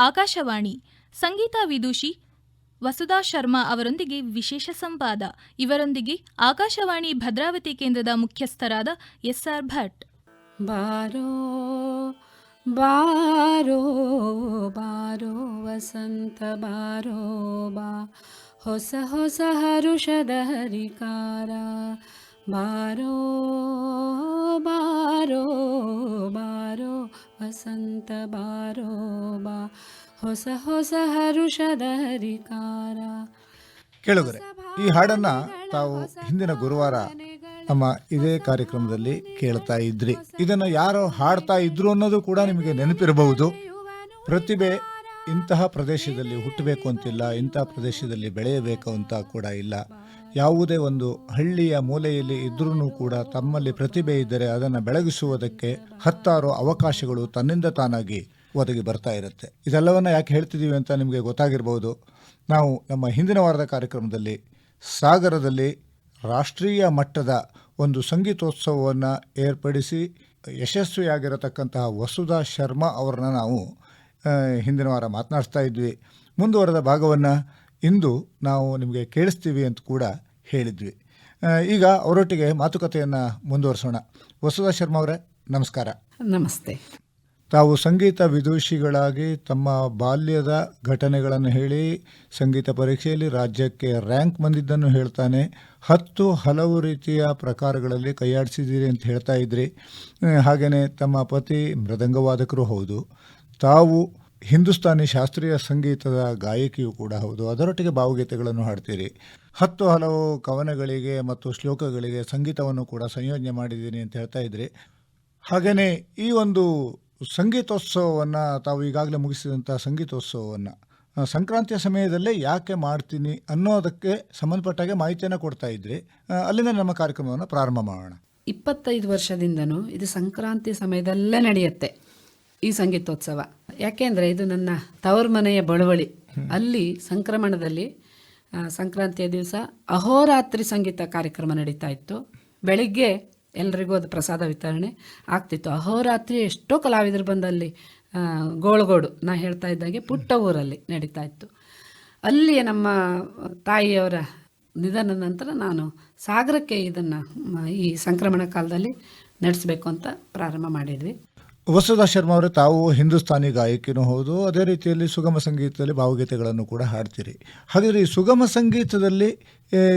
ಆಕಾಶವಾಣಿ, ಸಂಗೀತ ವಿದುಷಿ ವಸುಧಾ ಶರ್ಮಾ ಅವರೊಂದಿಗೆ ವಿಶೇಷ ಸಂವಾದ. ಇವರೊಂದಿಗೆ ಆಕಾಶವಾಣಿ ಭದ್ರಾವತಿ ಕೇಂದ್ರದ ಮುಖ್ಯಸ್ಥರಾದ ಎಸ್ಆರ್ ಭಟ್. ಬಾರೋ ಬಾರೋ ಬಾರೋ, ವಸಂತ ಬಾರೋ ಬಾ ಹೊಸ ಹೊಸ ಹರುಷದ ಹರಿಕಾರ ಬಾರೋ ಬಾರೋ ಬಾರೋ ವಸಂತ ಬಾರೋ ಬಾ. ಹೊಸ ಹೊಸ ಹರುಷದ ಹರಿಕಾರ ಕೇಳುಗರೆ ಈ ಹಾಡನ್ನ ತಾವು ಹಿಂದಿನ ಗುರುವಾರ ನಮ್ಮ ಇದೇ ಕಾರ್ಯಕ್ರಮದಲ್ಲಿ ಕೇಳ್ತಾ ಇದ್ರಿ. ಇದನ್ನು ಯಾರು ಹಾಡ್ತಾ ಇದ್ರು ಅನ್ನೋದು ಕೂಡ ನಿಮಗೆ ನೆನಪಿರಬಹುದು. ಪ್ರತಿಭೆ ಇಂತಹ ಪ್ರದೇಶದಲ್ಲಿ ಹುಟ್ಟಬೇಕು ಅಂತಿಲ್ಲ ಇಂತಹ ಪ್ರದೇಶದಲ್ಲಿ ಬೆಳೆಯಬೇಕು ಅಂತ ಕೂಡ ಇಲ್ಲ. ಯಾವುದೇ ಒಂದು ಹಳ್ಳಿಯ ಮೂಲೆಯಲ್ಲಿ ಇದ್ರೂ ಕೂಡ ತಮ್ಮಲ್ಲಿ ಪ್ರತಿಭೆ ಇದ್ದರೆ ಅದನ್ನು ಬೆಳಗಿಸುವುದಕ್ಕೆ ಹತ್ತಾರು ಅವಕಾಶಗಳು ತನ್ನಿಂದ ತಾನಾಗಿ ಒದಗಿ ಬರ್ತಾ ಇರುತ್ತೆ. ಇದೆಲ್ಲವನ್ನ ಯಾಕೆ ಹೇಳ್ತಿದ್ದೀವಿ ಅಂತ ನಿಮಗೆ ಗೊತ್ತಾಗಿರ್ಬೋದು. ನಾವು ನಮ್ಮ ಹಿಂದಿನ ವಾರದ ಕಾರ್ಯಕ್ರಮದಲ್ಲಿ ಸಾಗರದಲ್ಲಿ ರಾಷ್ಟ್ರೀಯ ಮಟ್ಟದ ಒಂದು ಸಂಗೀತೋತ್ಸವವನ್ನು ಏರ್ಪಡಿಸಿ ಯಶಸ್ವಿಯಾಗಿರತಕ್ಕಂತಹ ವಸುಧಾ ಶರ್ಮಾ ಅವರನ್ನ ನಾವು ಹಿಂದಿನ ವಾರ ಮಾತನಾಡ್ತಾ ಇದ್ವಿ. ಮುಂದುವರೆದ ಭಾಗವನ್ನು ಇಂದು ನಾವು ನಿಮಗೆ ಕೇಳಿಸ್ತೀವಿ ಅಂತ ಕೂಡ ಹೇಳಿದ್ವಿ. ಈಗ ಅವರೊಟ್ಟಿಗೆ ಮಾತುಕತೆಯನ್ನು ಮುಂದುವರಿಸೋಣ. ವಸುಧಾ ಶರ್ಮಾ ಅವರೇ ನಮಸ್ಕಾರ. ನಮಸ್ತೆ. ತಾವು ಸಂಗೀತ ವಿದೂಷಿಗಳಾಗಿ ತಮ್ಮ ಬಾಲ್ಯದ ಘಟನೆಗಳನ್ನು ಹೇಳಿ ಸಂಗೀತ ಪರೀಕ್ಷೆಯಲ್ಲಿ ರಾಜ್ಯಕ್ಕೆ ರ್ಯಾಂಕ್ ಬಂದಿದ್ದನ್ನು ಹೇಳ್ತಾನೆ. ಹತ್ತು ಹಲವು ರೀತಿಯ ಪ್ರಕಾರಗಳಲ್ಲಿ ಕೈಯಾಡಿಸಿದ್ದೀರಿ ಅಂತ ಹೇಳ್ತಾ ಇದ್ರಿ. ಹಾಗೆಯೇ ತಮ್ಮ ಪತಿ ಮೃದಂಗವಾದಕರು ಹೌದು. ತಾವು ಹಿಂದೂಸ್ತಾನಿ ಶಾಸ್ತ್ರೀಯ ಸಂಗೀತದ ಗಾಯಕಿಯೂ ಕೂಡ ಹೌದು. ಅದರೊಟ್ಟಿಗೆ ಭಾವಗೀತೆಗಳನ್ನು ಹಾಡ್ತೀರಿ. ಹತ್ತು ಹಲವು ಕವನಗಳಿಗೆ ಮತ್ತು ಶ್ಲೋಕಗಳಿಗೆ ಸಂಗೀತವನ್ನು ಕೂಡ ಸಂಯೋಜನೆ ಮಾಡಿದ್ದೀನಿ ಅಂತ ಹೇಳ್ತಾ ಇದ್ರಿ. ಹಾಗೆಯೇ ಈ ಒಂದು ಸಂಗೀತೋತ್ಸವವನ್ನು ತಾವು ಈಗಾಗಲೇ ಮುಗಿಸಿದಂಥ ಸಂಗೀತೋತ್ಸವವನ್ನು ಸಂಕ್ರಾಂತಿಯ ಸಮಯದಲ್ಲೇ ಯಾಕೆ ಮಾಡ್ತೀನಿ ಅನ್ನೋದಕ್ಕೆ ಸಂಬಂಧಪಟ್ಟಾಗೆ ಮಾಹಿತಿಯನ್ನು ಕೊಡ್ತಾ ಇದ್ರಿ. ಅಲ್ಲಿಂದ ನಮ್ಮ ಕಾರ್ಯಕ್ರಮವನ್ನು ಪ್ರಾರಂಭ ಮಾಡೋಣ. ಇಪ್ಪತ್ತೈದು ವರ್ಷದಿಂದನೂ ಇದು ಸಂಕ್ರಾಂತಿ ಸಮಯದಲ್ಲೇ ನಡೆಯುತ್ತೆ. ಈ ಸಂಗೀತೋತ್ಸವ. ಯಾಕೆಂದರೆ ಇದು ನನ್ನ ತವರು ಮನೆಯ ಬಳುವಳಿ. ಅಲ್ಲಿ ಸಂಕ್ರಮಣದಲ್ಲಿ ಸಂಕ್ರಾಂತಿಯ ದಿವಸ ಅಹೋರಾತ್ರಿ ಸಂಗೀತ ಕಾರ್ಯಕ್ರಮ ನಡೀತಾ ಇತ್ತು. ಬೆಳಿಗ್ಗೆ ಎಲ್ರಿಗೂ ಅದು ಪ್ರಸಾದ ವಿತರಣೆ ಆಗ್ತಿತ್ತು. ಅಹೋರಾತ್ರಿ ಎಷ್ಟೋ ಕಲಾವಿದರು ಬಂದಲ್ಲಿ ಗೋಳಗೋಡು ಗೋಳ್ಗೋಡು ನಾ ಹೇಳ್ತಾ ಇದ್ದಾಗೆ ಪುಟ್ಟ ಊರಲ್ಲಿ ನಡೀತಾ ಇತ್ತು. ಅಲ್ಲಿ ನಮ್ಮ ತಾಯಿಯವರ ನಿಧನ ನಂತರ ನಾನು ಸಾಗರಕ್ಕೆ ಇದನ್ನು ಈ ಸಂಕ್ರಮಣ ಕಾಲದಲ್ಲಿ ನಡೆಸಬೇಕು ಅಂತ ಪ್ರಾರಂಭ ಮಾಡಿದ್ವಿ. ವಸುಧಾ ಶರ್ಮಾ ಅವರು ತಾವು ಹಿಂದೂಸ್ತಾನಿ ಗಾಯಕಿನೂ ಹೌದು. ಅದೇ ರೀತಿಯಲ್ಲಿ ಸುಗಮ ಸಂಗೀತದಲ್ಲಿ ಭಾವಗೀತೆಗಳನ್ನು ಕೂಡ ಹಾಡ್ತೀರಿ. ಹಾಗಾದರೆ ಈ ಸುಗಮ ಸಂಗೀತದಲ್ಲಿ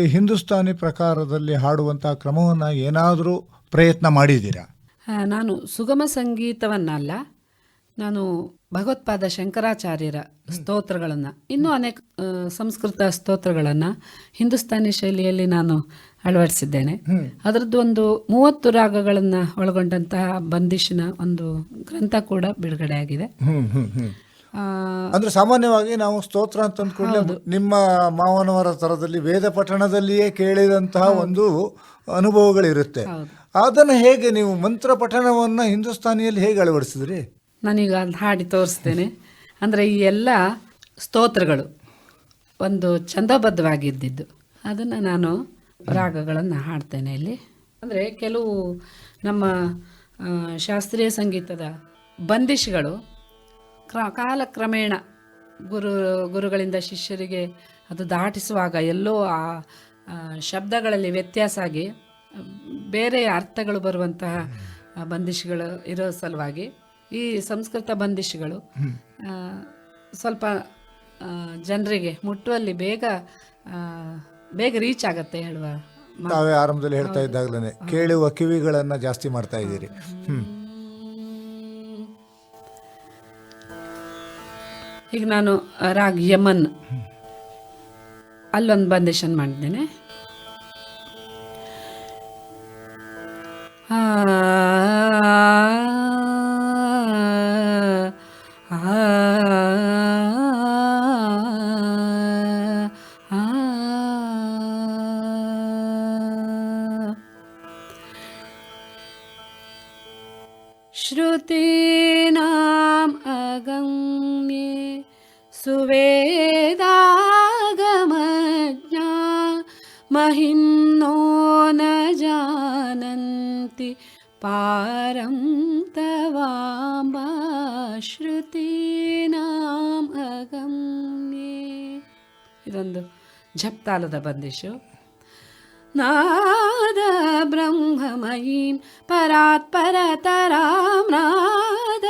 ಹಿಂದೂಸ್ತಾನಿ ಪ್ರಕಾರದಲ್ಲಿ ಹಾಡುವಂತಹ ಕ್ರಮವನ್ನು ಏನಾದರೂ ಪ್ರಯತ್ನ ಮಾಡಿದ್ದೀರಾ? ನಾನು ಸುಗಮ ಸಂಗೀತವನ್ನಲ್ಲ. ನಾನು ಭಗವತ್ಪಾದ ಶಂಕರಾಚಾರ್ಯರ ಸ್ತೋತ್ರಗಳನ್ನು, ಇನ್ನೂ ಅನೇಕ ಸಂಸ್ಕೃತ ಸ್ತೋತ್ರಗಳನ್ನು ಹಿಂದೂಸ್ತಾನಿ ಶೈಲಿಯಲ್ಲಿ ನಾನು ಅಳವಡಿಸಿದ್ದೇನೆ. ಅದರದ್ದು ಒಂದು ಮೂವತ್ತು ರಾಗಗಳನ್ನು ಒಳಗೊಂಡಂತಹ ಬಂದಿಶಿನ ಒಂದು ಗ್ರಂಥ ಕೂಡ ಬಿಡುಗಡೆ ಆಗಿದೆ. ಅಂದ್ರೆ ಸಾಮಾನ್ಯವಾಗಿ ನಾವು ಸ್ತೋತ್ರ ಅಂತ ಅಂದ್ಕೊಂಡ್ರೆ ನಿಮ್ಮ ಮಾವನವರ ತರದಲ್ಲಿ ವೇದ ಪಠಣದಲ್ಲಿಯೇ ಕೇಳಿದಂತಹ ಒಂದು ಅನುಭವಗಳಿರುತ್ತೆ. ಅದನ್ನು ಹೇಗೆ ನೀವು ಮಂತ್ರ ಪಠಣವನ್ನ ಹಿಂದೂಸ್ತಾನಿಯಲ್ಲಿ ಹೇಗೆ ಅಳವಡಿಸಿದ್ರಿ? ನಾನೀಗ ಅದು ಹಾಡಿ ತೋರಿಸ್ತೇನೆ. ಅಂದರೆ ಈ ಎಲ್ಲ ಸ್ತೋತ್ರಗಳು ಒಂದು ಚಂದಬದ್ಧವಾಗಿದ್ದಿದ್ದು ಅದನ್ನು ನಾನು ರಾಗಗಳನ್ನು ಹಾಡ್ತೇನೆ ಇಲ್ಲಿ. ಅಂದರೆ ಕೆಲವು ನಮ್ಮ ಶಾಸ್ತ್ರೀಯ ಸಂಗೀತದ ಬಂದಿಶ್ಗಳು ಕ್ರ, ಕಾಲಕ್ರಮೇಣ ಗುರು, ಗುರುಗಳಿಂದ ಶಿಷ್ಯರಿಗೆ ಅದು ದಾಟಿಸುವಾಗ ಎಲ್ಲೋ ಆ ಶಬ್ದಗಳಲ್ಲಿ ವ್ಯತ್ಯಾಸ ಆಗಿ ಬೇರೆ ಅರ್ಥಗಳು ಬರುವಂತಹ ಬಂದಿಶ್ಗಳು ಇರೋ ಸಲುವಾಗಿ ಈ ಸಂಸ್ಕೃತ ಬಂದಿಶ್ಗಳು ಸ್ವಲ್ಪ ಜನರಿಗೆ ಮುಟ್ಟುವಲ್ಲಿ ಬೇಗ ಬೇಗ ರೀಚ್ ಆಗತ್ತೆ ಹೇಳುವ? ತಾವೇ ಆರಂಭದಲ್ಲಿ ಹೇಳ್ತಾ ಇದ್ದಾಗಲೇ ಕೇಳುವ ಕಿವಿಗಳನ್ನ ಜಾಸ್ತಿ ಮಾಡ್ತಾ ಇದ್ದೀರಿ. ಹ್ಮ್. ಈಗ ನಾನು ರಾಗ್ ಯಮನ್. ಅಲ್ಲೊಂದು ಬಂದೇಶನ್ ಮಾಡಿದ್ದೇನೆ ಆ, ಇದೊಂದು ಜಪ್ತಾಲದ ಬಂದಿಶು ನಾದ ಬ್ರಹ್ಮಮಯೀಂ ಪರಾತ್ ಪರತರಾಂ ನಾದ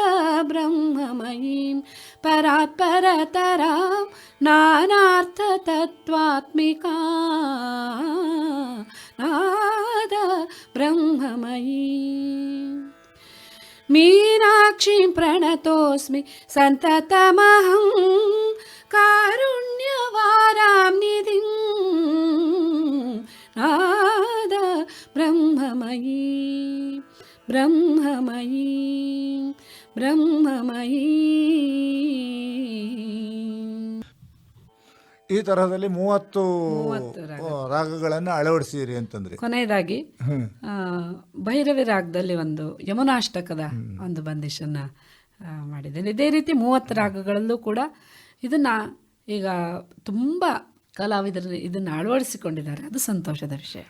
ಬ್ರಹ್ಮಮಯೀಂ ಪರಾತ್ ಪರತರಾಂ ನಾನಾರ್ಥ ತತ್ವಾತ್ಮಿಕಾ ನಾದ ಬ್ರಹ್ಮಮಯೀಂ मीनाक्षीं प्रणतोऽस्मि सन्ततमहं കാരുണ്യവാരാംനിധിം ನಾದ ബ്രഹ്മമയീ ബ്രഹ്മമയീ ಬ್ರಹ್ಮಮಯೀ. ಈ ತರಹದಲ್ಲಿ ಮೂವತ್ತು ರಾಗಗಳನ್ನು ಅಳವಡಿಸಿರಿ ಅಂತಂದ್ರೆ. ಕೊನೆಯದಾಗಿ ಭೈರವಿ ರಾಗದಲ್ಲಿ ಒಂದು ಯಮುನಾಷ್ಟಕದ ಒಂದು ಬಂದಿಶನ್ನ ಮಾಡಿದ್ದೇನೆ. ಇದೇ ರೀತಿ ಮೂವತ್ತು ರಾಗಗಳಲ್ಲೂ ಕೂಡ ಇದನ್ನ ಈಗ ತುಂಬ ಕಲಾವಿದರು ಇದನ್ನು ಅಳವಡಿಸಿಕೊಂಡಿದ್ದಾರೆ. ಅದು ಸಂತೋಷದ ವಿಷಯ.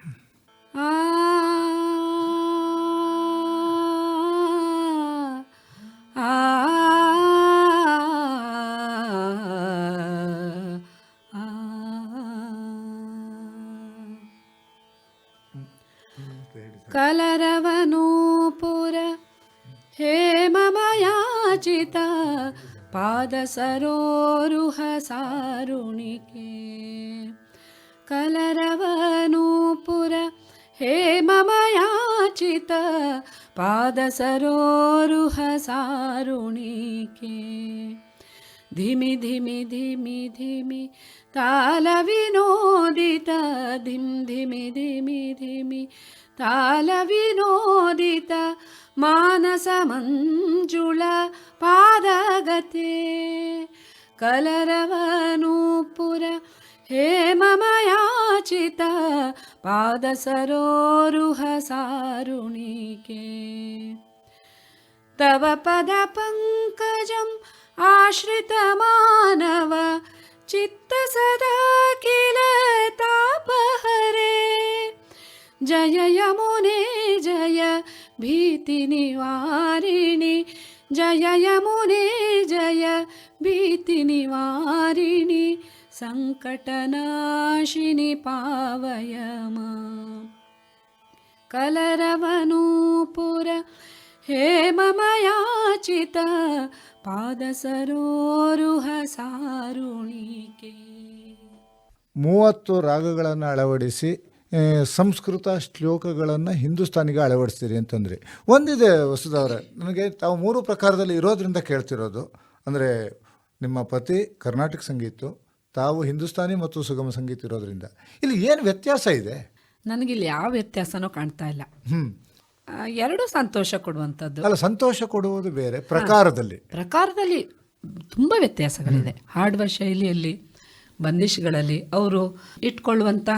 ಪಾದಸರೋರುಹ ಸಾರುಣಿಕೆ ಕಲರವನೂಪುರ ಹೇಮಮಯಾಚಿತ ಪಾದಸರೋರುಹ ಸಾರುಣಿಕೆ ಧಿಮಿ ಧಿಮಿ ಧಿಮಿ ಧಿಮಿ ತಾಲ ವಿನೋದಿತ ಧಿಮ್ ಧಿಮಿ ಧಿಮಿ ಧಿಮಿ ತಾಲ ವಿನೋದಿತ ಮಾನಸ ಮಂಜುಳ पादगते कलरवनूपुर हे मम याचित पादसरोरुहसारुणि तव पदपङ्कजम् आश्रितमानव चित्त सदा किल तापहरे। जय यमुने जय भीतिनिवारिणि ಜಯ ಯಮುನೆ ಜಯ ಭೀತಿ ನಿವಾರಿಣಿ ಸಂಕಟನಾಶಿನಿ ಪಾವಯಮ. ಕಲರವನೂಪುರ ಹೇಮಮಯಾಚಿತ ಪಾದಸರೋರುಹ ಸಾರುಣಿಕೆ. ಮೂವತ್ತು ರಾಗಗಳನ್ನು ಅಳವಡಿಸಿ ಸಂಸ್ಕೃತ ಶ್ಲೋಕಗಳನ್ನು ಹಿಂದೂಸ್ತಾನಿಗೆ ಅಳವಡಿಸ್ತೀರಿ ಅಂತಂದರೆ. ಒಂದಿದೆ ವಸುದವರೇ ನನಗೆ ತಾವು ಮೂರು ಪ್ರಕಾರದಲ್ಲಿ ಇರೋದ್ರಿಂದ ಕೇಳ್ತಿರೋದು. ಅಂದರೆ ನಿಮ್ಮ ಪತಿ ಕರ್ನಾಟಕ ಸಂಗೀತ ತಾವು ಹಿಂದೂಸ್ತಾನಿ ಮತ್ತು ಸುಗಮ ಸಂಗೀತ ಇರೋದ್ರಿಂದ. ಇಲ್ಲಿ ಏನು ವ್ಯತ್ಯಾಸ ಇದೆ? ನನಗಿಲ್ಲಿ ಯಾವ ವ್ಯತ್ಯಾಸನೂ ಕಾಣ್ತಾ ಇಲ್ಲ. ಹ್ಮ್. ಆ, ಎರಡೂ ಸಂತೋಷ ಕೊಡುವಂಥದ್ದು. ಅಲ್ಲ ಸಂತೋಷ ಕೊಡುವುದು ಬೇರೆ ಪ್ರಕಾರದಲ್ಲಿ. ಪ್ರಕಾರದಲ್ಲಿ ತುಂಬ ವ್ಯತ್ಯಾಸಗಳಿದೆ. ಹಾಡುವ ಶೈಲಿಯಲ್ಲಿ ಬಂದಿಶ್ಗಳಲ್ಲಿ ಅವರು ಇಟ್ಕೊಳ್ಳುವಂಥ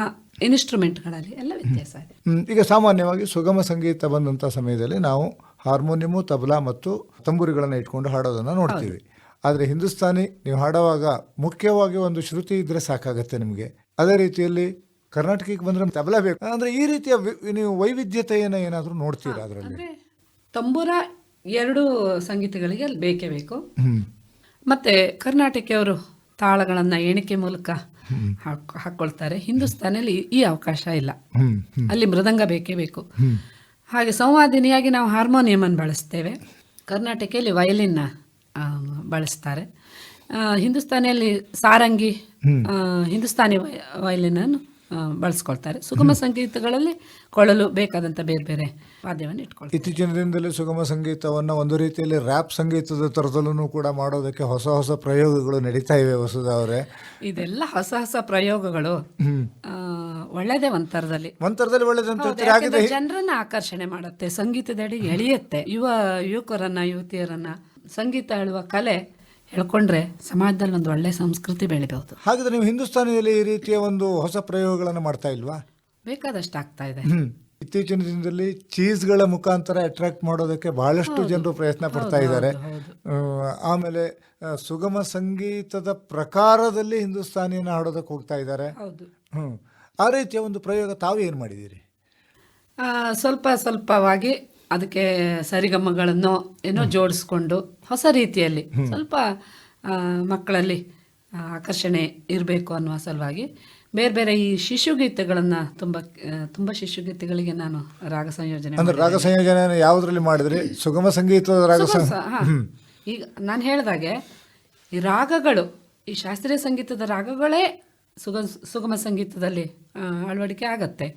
ಇನ್ಸ್ಟ್ರೂಮೆಂಟ್ಗಳಲ್ಲಿ ಎಲ್ಲ ವ್ಯತ್ಯಾಸ ಇದೆ. ಈಗ ಸಾಮಾನ್ಯವಾಗಿ ಸುಗಮ ಸಂಗೀತ ಬಂದಂಥ ಸಮಯದಲ್ಲಿ ನಾವು ಹಾರ್ಮೋನಿಯಮು ತಬಲಾ ಮತ್ತು ತಂಬೂರಿಗಳನ್ನು ಇಟ್ಕೊಂಡು ಹಾಡೋದನ್ನು ನೋಡ್ತೀವಿ. ಆದರೆ ಹಿಂದೂಸ್ತಾನಿ ನೀವು ಹಾಡುವಾಗ ಮುಖ್ಯವಾಗಿ ಒಂದು ಶ್ರುತಿ ಇದ್ದರೆ ಸಾಕಾಗತ್ತೆ ನಿಮಗೆ. ಅದೇ ರೀತಿಯಲ್ಲಿ ಕರ್ನಾಟಕಕ್ಕೆ ಬಂದ್ರೆ ತಬಲಾ ಬೇಕು. ಅಂದ್ರೆ ಈ ರೀತಿಯ ನೀವು ವೈವಿಧ್ಯತೆಯನ್ನು ಏನಾದರೂ ನೋಡ್ತೀರಾ ಅದರಲ್ಲಿ? ಅಂದರೆ ತಂಬೂರ ಎರಡು ಸಂಗೀತಗಳಿಗೆ ಬೇಕೇ ಬೇಕು. ಮತ್ತೆ ಕರ್ನಾಟಕದವರು ತಾಳಗಳನ್ನು ಎಣಿಕೆ ಮೂಲಕ ಹಾಕ್ಕೊಳ್ತಾರೆ ಹಿಂದೂಸ್ತಾನಲ್ಲಿ ಈ ಅವಕಾಶ ಇಲ್ಲ. ಅಲ್ಲಿ ಮೃದಂಗ ಬೇಕೇ ಬೇಕು. ಹಾಗೆ ಸಂವಾದಿನಿಯಾಗಿ ನಾವು ಹಾರ್ಮೋನಿಯಮನ್ನು ಬಳಸ್ತೇವೆ. ಕರ್ನಾಟಕದಲ್ಲಿ ವಯಲಿನ್ನ ಬಳಸ್ತಾರೆ. ಹಿಂದೂಸ್ತಾನಿಯಲ್ಲಿ ಸಾರಂಗಿ ಹಿಂದೂಸ್ತಾನಿ ವಯಲಿನ್ ಆ, ಬಳಸ್ಕೊಳ್ತಾರೆ. ಸುಗಮ ಸಂಗೀತಗಳಲ್ಲಿ ಕೊಳಲು ಬೇಕಾದಂಥ ಬೇರೆ ಬೇರೆ ವಾದ್ಯವನ್ನು ಇಟ್ಕೊಳ್ತಾರೆ. ಇತ್ತೀಚಿನ ದಿನದಲ್ಲಿ ಸುಗಮ ಸಂಗೀತವನ್ನು ಒಂದು ರೀತಿಯಲ್ಲಿ ರ್ಯಾಪ್ ಸಂಗೀತದ ಥರದಲ್ಲೂ ಕೂಡ ಮಾಡೋದಕ್ಕೆ ಹೊಸ ಹೊಸ ಪ್ರಯೋಗಗಳು ನಡೀತಾ ಇವೆ ವಸುಧಾ ಅವರೇ. ಇದೆಲ್ಲ ಹೊಸ ಹೊಸ ಪ್ರಯೋಗಗಳು. ಒಳ್ಳೇದೇ ಒಂಥರದಲ್ಲಿ ಒಂಥರದಲ್ಲಿ ಒಳ್ಳೆದಂತ ಜನರನ್ನ ಆಕರ್ಷಣೆ ಮಾಡುತ್ತೆ ಸಂಗೀತದಡಿ ಎಳೆಯುತ್ತೆ. ಯುವ ಯುವಕರನ್ನ ಯುವತಿಯರನ್ನ ಸಂಗೀತ ಹೇಳುವ ಕಲೆ ಹೇಳ್ಕೊಂಡ್ರೆ ಸಮಾಜದಲ್ಲಿ ಒಂದು ಒಳ್ಳೆ ಸಂಸ್ಕೃತಿ ಬೆಳಿಬಹುದು. ಹಾಗಾದ್ರೆ ನೀವು ಹಿಂದೂಸ್ತಾನದಲ್ಲಿ ಈ ರೀತಿಯ ಒಂದು ಹೊಸ ಪ್ರಯೋಗಗಳನ್ನು ಮಾಡ್ತಾ ಇಲ್ವಾ? ಬೇಕಾದಷ್ಟು ಆಗ್ತಾ ಇದೆ. ಇತ್ತೀಚಿನ ದಿನದಲ್ಲಿ ಚೀಸ್ಗಳ ಮುಖಾಂತರ ಅಟ್ರಾಕ್ಟ್ ಮಾಡೋದಕ್ಕೆ ಬಹಳಷ್ಟು ಜನರು ಪ್ರಯತ್ನ ಪಡ್ತಾ ಇದ್ದಾರೆ. ಆಮೇಲೆ ಸುಗಮ ಸಂಗೀತದ ಪ್ರಕಾರದಲ್ಲಿ ಹಿಂದೂಸ್ತಾನಿಯನ್ನು ಹಾಡೋದಕ್ಕೆ ಹೋಗ್ತಾ ಇದ್ದಾರೆ. ಆ ರೀತಿಯ ಒಂದು ಪ್ರಯೋಗ ತಾವು ಏನು ಮಾಡಿದ್ದೀರಿ? ಸ್ವಲ್ಪ ಸ್ವಲ್ಪವಾಗಿ ಅದಕ್ಕೆ ಸರಿಗಮ್ಮಗಳನ್ನು ಏನೋ ಜೋಡಿಸ್ಕೊಂಡು ಹೊಸ ರೀತಿಯಲ್ಲಿ ಸ್ವಲ್ಪ ಮಕ್ಕಳಲ್ಲಿ ಆಕರ್ಷಣೆ ಇರಬೇಕು ಅನ್ನುವ ಸಲುವಾಗಿ ಬೇರೆ ಬೇರೆ ಈ ಶಿಶುಗೀತೆಗಳನ್ನು ತುಂಬ ತುಂಬಾ ಶಿಶುಗೀತೆಗಳಿಗೆ ನಾನು ರಾಗ ಸಂಯೋಜನೆ ಅಂದ್ರೆ ರಾಗ ಸಂಯೋಜನೆ ಯಾವುದರಲ್ಲಿ ಮಾಡಿದ್ರಿ? ಸುಗಮ ಸಂಗೀತದ ರಾಗ. ಈಗ ನಾನು ಹೇಳಿದಾಗೆ ಈ ರಾಗಗಳು ಈ ಶಾಸ್ತ್ರೀಯ ಸಂಗೀತದ ರಾಗಗಳೇ ಸುಗ ಸುಗಮ ಸಂಗೀತದಲ್ಲಿ ಅಳವಡಿಕೆ ಆಗತ್ತೆ.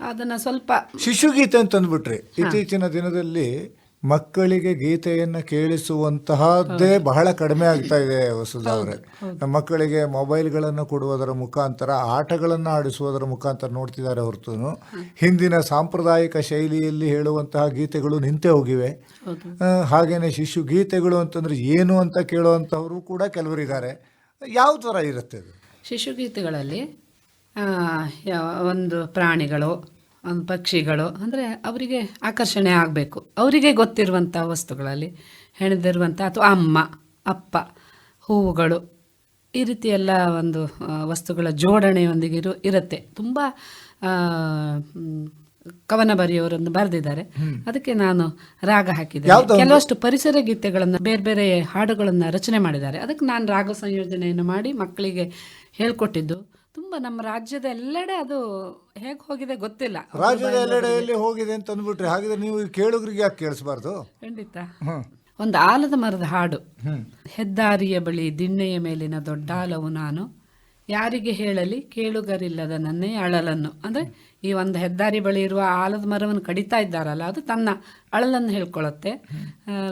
ಅದನ್ನ ಸ್ವಲ್ಪ ಶಿಶುಗೀತೆ ಅಂತ ಅಂದ್ಬಿಟ್ರಿ ಇತ್ತೀಚಿನ ದಿನದಲ್ಲಿ ಮಕ್ಕಳಿಗೆ ಗೀತೆಯನ್ನು ಕೇಳಿಸುವಂತಹದ್ದೇ ಬಹಳ ಕಡಿಮೆ ಆಗ್ತಾ ಇದೆ ವಸುಧಾ ಅವರೇ. ಮಕ್ಕಳಿಗೆ ಮೊಬೈಲ್ಗಳನ್ನು ಕೊಡುವುದರ ಮುಖಾಂತರ ಆಟಗಳನ್ನು ಆಡಿಸುವುದರ ಮುಖಾಂತರ ನೋಡ್ತಿದ್ದಾರೆ ಹೊರತು ಹಿಂದಿನ ಸಾಂಪ್ರದಾಯಿಕ ಶೈಲಿಯಲ್ಲಿ ಹೇಳುವಂತಹ ಗೀತೆಗಳು ನಿಂತೆ ಹೋಗಿವೆ. ಹಾಗೆಯೇ ಹಾಗೇನೆ ಶಿಶು ಗೀತೆಗಳು ಅಂತಂದ್ರೆ ಏನು ಅಂತ ಕೇಳುವಂಥವರು ಕೂಡ ಕೆಲವರಿದ್ದಾರೆ. ಯಾವ ಥರ ಇರುತ್ತೆ ಅದು? ಶಿಶುಗೀತೆಗಳಲ್ಲಿ ಆ, ಯಾವ- ಒಂದು ಪ್ರಾಣಿಗಳು ಒಂದು ಪಕ್ಷಿಗಳು ಅಂದರೆ ಅವರಿಗೆ ಆಕರ್ಷಣೆ ಆಗಬೇಕು. ಅವರಿಗೆ ಗೊತ್ತಿರುವಂಥ ವಸ್ತುಗಳಲ್ಲಿ ಹೆಣೆದಿರುವಂಥ ಅಥವಾ ಅಮ್ಮ ಅಪ್ಪ ಹೂವುಗಳು ಈ ರೀತಿ ಎಲ್ಲ ಒಂದು ವಸ್ತುಗಳ ಜೋಡಣೆಯೊಂದಿಗೆ ಇರು ಇರುತ್ತೆ. ತುಂಬ ಕವನ ಬರೆಯೋರೊಂದು ಬರೆದಿದ್ದಾರೆ. ಅದಕ್ಕೆ ನಾನು ರಾಗ ಹಾಕಿದ್ದೆ ಕೆಲವಷ್ಟು ಪರಿಸರ ಗೀತೆಗಳನ್ನು ಬೇರೆ ಬೇರೆ ಹಾಡುಗಳನ್ನು ರಚನೆ ಮಾಡಿದ್ದಾರೆ. ಅದಕ್ಕೆ ನಾನು ರಾಗ ಸಂಯೋಜನೆಯನ್ನು ಮಾಡಿ ಮಕ್ಕಳಿಗೆ ಹೇಳ್ಕೊಟ್ಟಿದ್ದು. ತುಂಬ ನಮ್ಮ ರಾಜ್ಯದ ಎಲ್ಲೆಡೆ ಅದು ಹೇಗೆ ಹೋಗಿದೆ ಗೊತ್ತಿಲ್ಲ. ರಾಜ್ಯದ ಎಲ್ಲೆಡೆಯಲ್ಲಿ ಹೋಗಿದೆ ಅಂತ ಅಂದ್ಬಿಟ್ರಿ ಹಾಗಿದ್ರೆ ನೀವು ಈ ಕೇಳುಗರಿಗೆ ಯಾಕೆ ಕೇಳಿಸ್ಬಾರ್ದು? ಖಂಡಿತ. ಒಂದು ಆಲದ ಮರದ ಹಾಡು. ಹೆದ್ದಾರಿಯ ಬಳಿ ದಿಣ್ಣೆಯ ಮೇಲಿನ ದೊಡ್ಡ ದೊಡ್ಡಾಲವು ನಾನು. ಯಾರಿಗೆ ಹೇಳಲಿ? ಕೇಳುಗರಿಲ್ಲದ ನನ್ನೇ ಅಳಲನ್ನು. ಅಂದರೆ ಈ ಒಂದು ಹೆದ್ದಾರಿ ಬಳಿ ಇರುವ ಆಲದ ಮರವನ್ನು ಕಡಿತಾ ಇದ್ದಾರಲ್ಲ ಅದು ತನ್ನ ಅಳಲನ್ನು ಹೇಳ್ಕೊಳ್ಳುತ್ತೆ.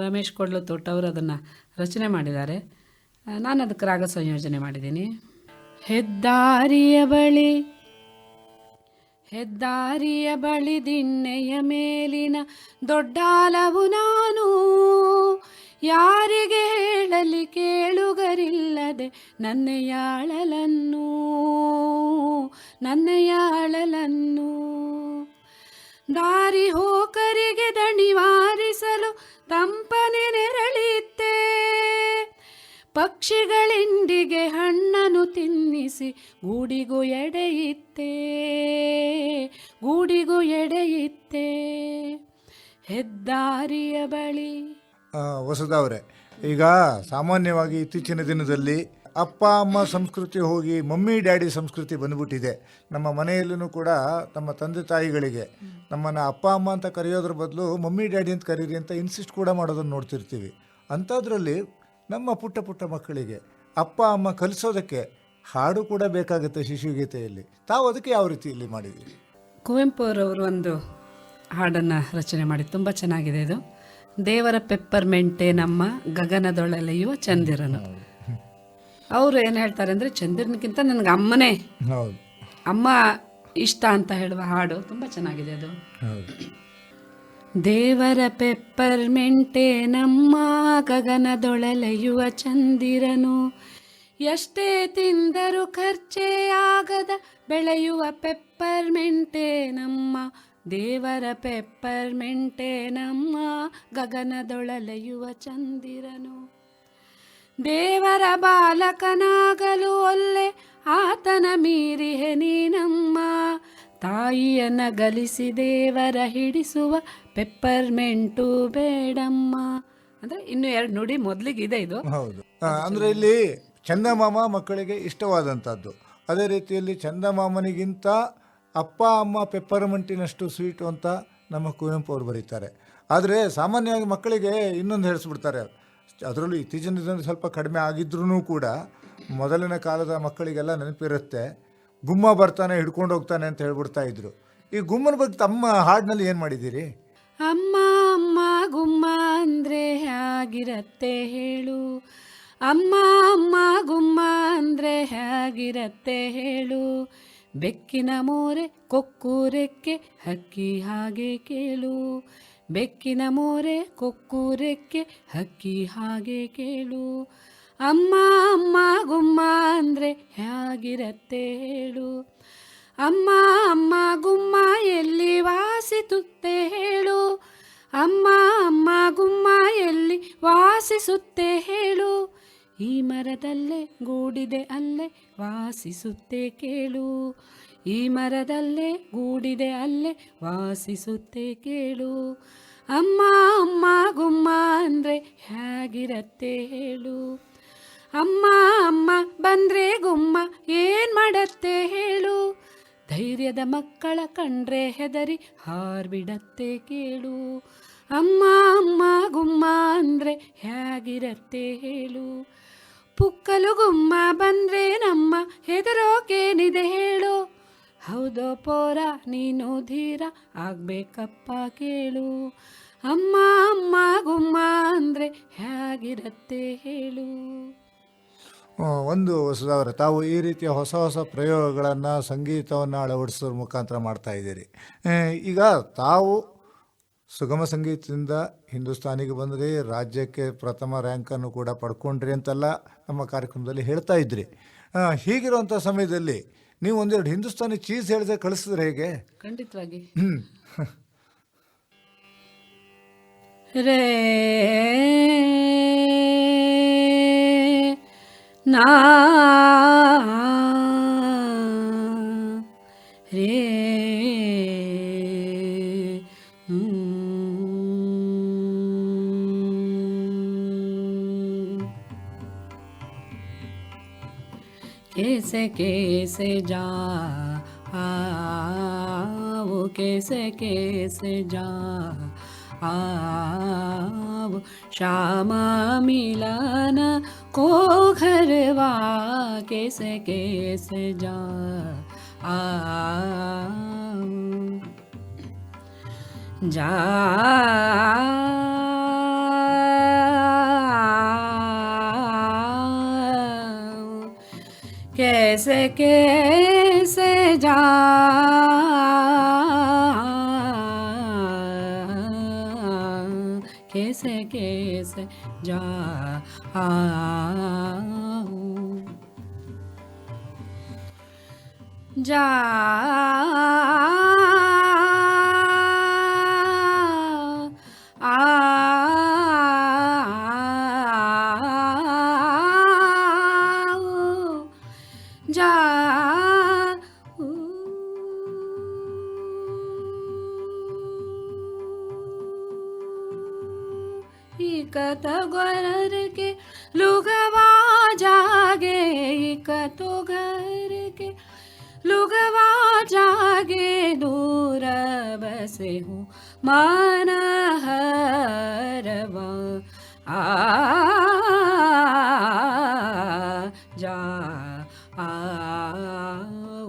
ರಮೇಶ್ ಕೊಡ್ಲು ತೋಟವರು ಅದನ್ನು ರಚನೆ ಮಾಡಿದ್ದಾರೆ. ನಾನು ಅದಕ್ಕೆ ರಾಗ ಸಂಯೋಜನೆ ಮಾಡಿದ್ದೀನಿ. ಹೆದ್ದಾರಿಯ ಬಳಿ ಹೆದ್ದಾರಿಯ ಬಳಿ ದಿಣ್ಣೆಯ ಮೇಲಿನ ದೊಡ್ಡಾಲವು ನಾನು. ಯಾರಿಗೆ ಹೇಳಲಿ ಕೇಳುಗರಿಲ್ಲದೆ ನನ್ನೆಯಾಳಲನ್ನು ನನ್ನೆಯಾಳಲನ್ನು. ದಾರಿ ಹೋಕರಿಗೆ ದಣಿವಾರಿಸಲು ತಂಪನೆ ನೆರಳಿತ್ತೆ. ಪಕ್ಷಿಗಳಿಂಡಿಗೆ ಹಣ್ಣನ್ನು ತಿನ್ನಿಸಿ ಗೂಡಿಗೂ ಎಡೆಯಿತ್ತೆ ಗೂಡಿಗೂ ಎಡೆಯಿತ್ತೆ. ಹೆದ್ದಾರಿಯ ಬಳಿ. ಅವರೇ ಈಗ ಸಾಮಾನ್ಯವಾಗಿ ಇತ್ತೀಚಿನ ದಿನದಲ್ಲಿ ಅಪ್ಪ, ಅಮ್ಮ ಸಂಸ್ಕೃತಿ ಹೋಗಿ ಮಮ್ಮಿ, ಡ್ಯಾಡಿ ಸಂಸ್ಕೃತಿ ಬಂದ್ಬಿಟ್ಟಿದೆ. ನಮ್ಮ ಮನೆಯಲ್ಲೂ ಕೂಡ ನಮ್ಮ ತಂದೆ ತಾಯಿಗಳಿಗೆ ನಮ್ಮನ್ನು ಅಪ್ಪ, ಅಮ್ಮ ಅಂತ ಕರೆಯೋದ್ರ ಬದಲು ಮಮ್ಮಿ, ಡ್ಯಾಡಿ ಅಂತ ಕರೀರಿ ಅಂತ ಇನ್ಸಿಸ್ಟ್ ಕೂಡ ಮಾಡೋದನ್ನು ನೋಡ್ತಿರ್ತೀವಿ. ಅಂಥದ್ರಲ್ಲಿ ನಮ್ಮ ಪುಟ್ಟ ಪುಟ್ಟ ಮಕ್ಕಳಿಗೆ ಅಪ್ಪ ಅಮ್ಮ ಕಲಿಸೋದಕ್ಕೆ ಹಾಡು ಕೂಡ ಬೇಕಾಗುತ್ತೆ ಶಿಶುಗೀತೆಯಲ್ಲಿ. ತಾವು ಅದಕ್ಕೆ ಯಾವ ರೀತಿಯಲ್ಲಿ ಮಾಡಿದ್ದೀರಿ? ಕುವೆಂಪು ಅವರವರು ಒಂದು ಹಾಡನ್ನು ರಚನೆ ಮಾಡಿ ತುಂಬ ಚೆನ್ನಾಗಿದೆ ಇದು. ದೇವರ ಪೆಪ್ಪರ್ಮೆಂಟೆ ನಮ್ಮ ಗಗನದೊಳಲೆಯುವ ಚಂದಿರನು. ಅವರು ಏನು ಹೇಳ್ತಾರೆ ಅಂದರೆ ಚಂದಿರನಿಗಿಂತ ನನಗೆ ಅಮ್ಮನೇ ಹೌದು. ಅಮ್ಮ ಇಷ್ಟ ಅಂತ ಹೇಳುವ ಹಾಡು. ತುಂಬ ಚೆನ್ನಾಗಿದೆ ಅದು. ಹೌದು ಪೆಪ್ಪರ್ ಮೆಂಟೆ ನಮ್ಮ ಗಗನದೊಳಲೆಯುವ ಚಂದಿರನು. ಎಷ್ಟೇ ತಿಂದರೂ ಖರ್ಚೇ ಆಗದ ಬೆಳೆಯುವ ಪೆಪ್ಪರ್ಮೆಂಟೆ ನಮ್ಮ. ದೇವರ ಪೆಪ್ಪರ್ಮೆಂಟೆ ನಮ್ಮ ಗಗನದೊಳಲೆಯುವ ಚಂದಿರನು. ದೇವರ ಬಾಲಕನಾಗಲು ಒಲ್ಲೆ ಆತನ ಮೀರಿಹೆ ನೀನಮ್ಮ ತಾಯಿಯನ ಗಲಿಸಿ ದೇವರ ಹಿಡಿಸುವ ಪೆಪ್ಪರ್ಮೆಂಟು ಬೇಡಮ್ಮ. ಅಂದ್ರೆ ಇನ್ನು ಎರಡು ನುಡಿ ಇದೆ ಇದು. ಹೌದು. ಅಂದರೆ ಅಂದ್ರೆ ಇಲ್ಲಿ ಚಂದಮಾಮ ಮಕ್ಕಳಿಗೆ ಇಷ್ಟವಾದಂಥದ್ದು. ಅದೇ ರೀತಿಯಲ್ಲಿ ಚಂದಮಾಮನಿಗಿಂತ ಅಪ್ಪ, ಅಮ್ಮ ಪೆಪ್ಪರಮಂಟಿನಷ್ಟು ಸ್ವೀಟು ಅಂತ ನಮ್ಮ ಕುವೆಂಪು ಅವರು ಬರೀತಾರೆ. ಆದರೆ ಸಾಮಾನ್ಯವಾಗಿ ಮಕ್ಕಳಿಗೆ ಇನ್ನೊಂದು ಹೇಳಿಸ್ಬಿಡ್ತಾರೆ. ಅದರಲ್ಲೂ ಇತ್ತೀಚಿನ ದಿನ ಸ್ವಲ್ಪ ಕಡಿಮೆ ಆಗಿದ್ರೂ ಕೂಡ ಮೊದಲಿನ ಕಾಲದ ಮಕ್ಕಳಿಗೆಲ್ಲ ನೆನಪಿರುತ್ತೆ. ಗುಮ್ಮ ಬರ್ತಾನೆ, ಹಿಡ್ಕೊಂಡು ಹೋಗ್ತಾನೆ ಅಂತ ಹೇಳ್ಬಿಡ್ತಾ ಇದ್ರು. ಈ ಗುಮ್ಮನ ಬಗ್ಗೆ ತಮ್ಮ ಹಾಡಿನಲ್ಲಿ ಏನು ಮಾಡಿದ್ದೀರಿ? ಅಮ್ಮ ಅಮ್ಮ, ಗುಮ್ಮ ಅಂದ್ರೆ ಹೇಗಿರತ್ತೆ ಹೇಳು. ಅಮ್ಮ ಅಮ್ಮ, ಗುಮ್ಮ ಅಂದ್ರೆ ಹೇಗಿರತ್ತೆ ಹೇಳು. ಬೆಕ್ಕಿನ ಮೋರೆ ಕೊಕ್ಕೂರೆಕ್ಕೆ ಹಕ್ಕಿ ಹಾಗೆ ಕೇಳು. ಬೆಕ್ಕಿನ ಮೋರೆ ಕೊಕ್ಕೂರೆಕ್ಕೆ ಹಕ್ಕಿ ಹಾಗೆ ಕೇಳು. ಅಮ್ಮ ಅಮ್ಮ, ಗುಮ್ಮ ಅಂದ್ರೆ ಹೇಗಿರತ್ತೆ ಹೇಳು. ಅಮ್ಮ ಅಮ್ಮ, ಗುಮ್ಮ, ಎಲ್ಲಿ ವಾಸಿಸುತ್ತೆ ಹೇಳು ಅಮ್ಮ ಅಮ್ಮ, ಗುಮ್ಮ, ಎಲ್ಲಿ ವಾಸಿಸುತ್ತೆ ಹೇಳು? ಈ ಮರದಲ್ಲೇ ಗೂಡಿದೆ ಅಲ್ಲೇ ವಾಸಿಸುತ್ತೆ ಕೇಳು. ಈ ಮರದಲ್ಲೇ ಗೂಡಿದೆ ಅಲ್ಲೇ ವಾಸಿಸುತ್ತೆ ಕೇಳು. ಅಮ್ಮ ಅಮ್ಮ, ಗುಮ್ಮ ಅಂದರೆ ಹೇಗಿರತ್ತೆ ಹೇಳು? ಅಮ್ಮ ಅಮ್ಮ ಬಂದ್ರೆ ಗುಮ್ಮ ಏನ್ ಮಾಡತ್ತೆ ಹೇಳು? ಧೈರ್ಯದ ಮಕ್ಕಳ ಕಂಡ್ರೆ ಹೆದರಿ ಹಾರ್ಬಿಡತ್ತೆ ಕೇಳು. ಅಮ್ಮ ಅಮ್ಮ, ಗುಮ್ಮ ಅಂದ್ರೆ ಹೇಗಿರತ್ತೆ ಹೇಳು. ಪುಕ್ಕಲು ಗುಮ್ಮ ಬಂದ್ರೆ ನಮ್ಮ ಹೆದರೋಕೇನಿದೆ ಹೇಳು. ಹೌದೋ ಪೋರ, ನೀನು ಧೀರ ಆಗ್ಬೇಕಪ್ಪ ಕೇಳು. ಅಮ್ಮ ಅಮ್ಮ, ಗುಮ್ಮ ಅಂದ್ರೆ ಹೇಗಿರತ್ತೆ ಹೇಳು. ಒಂದು ಸುಧಾವರ ತಾವು ಈ ರೀತಿಯ ಹೊಸ ಹೊಸ ಪ್ರಯೋಗಗಳನ್ನು ಸಂಗೀತವನ್ನು ಅಳವಡಿಸೋದ್ರ ಮುಖಾಂತರ ಮಾಡ್ತಾ ಇದ್ದೀರಿ. ಈಗ ತಾವು ಸುಗಮ ಸಂಗೀತದಿಂದ ಹಿಂದೂಸ್ತಾನಿಗೆ ಬಂದರೆ ರಾಜ್ಯಕ್ಕೆ ಪ್ರಥಮ ರ್ಯಾಂಕನ್ನು ಕೂಡ ಪಡ್ಕೊಂಡ್ರಿ ಅಂತೆಲ್ಲ ನಮ್ಮ ಕಾರ್ಯಕ್ರಮದಲ್ಲಿ ಹೇಳ್ತಾ ಇದ್ರಿ. ಹೀಗಿರುವಂಥ ಸಮಯದಲ್ಲಿ ನೀವು ಒಂದೆರಡು ಹಿಂದೂಸ್ತಾನಿ ಚೀಸ್ ಹೇಳಿದ್ರೆ ಕಳಿಸಿದ್ರೆ ಹೇಗೆ? ಖಂಡಿತವಾಗಿ. ರೇ ना रे। हम्म। कैसे कैसे जा वो कैसे कैसे जा आ आओ श्यामा मिलन को घरवा कैसे कैसे जा आओ जा कैसे कैसे जा कैसे जा जा जा लुगवा जागे दूर बसे हूँ मान हरवा आ जा आ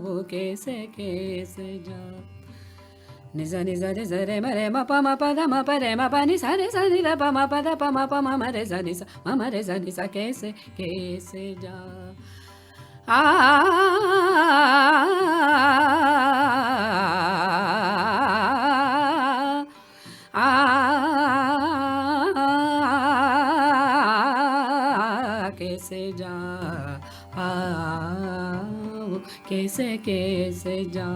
वो कैसे कैसे जा నిజ నిజ నిజ రే మరే మ ప మ ప ద మ ప రే మ ప ని స రే స ని ద ప మ ప ద ప మ ప మ మ రే స ని స మ మ రే స ని స कैसे कैसे जा आ आ कैसे जा कैसे कैसे जा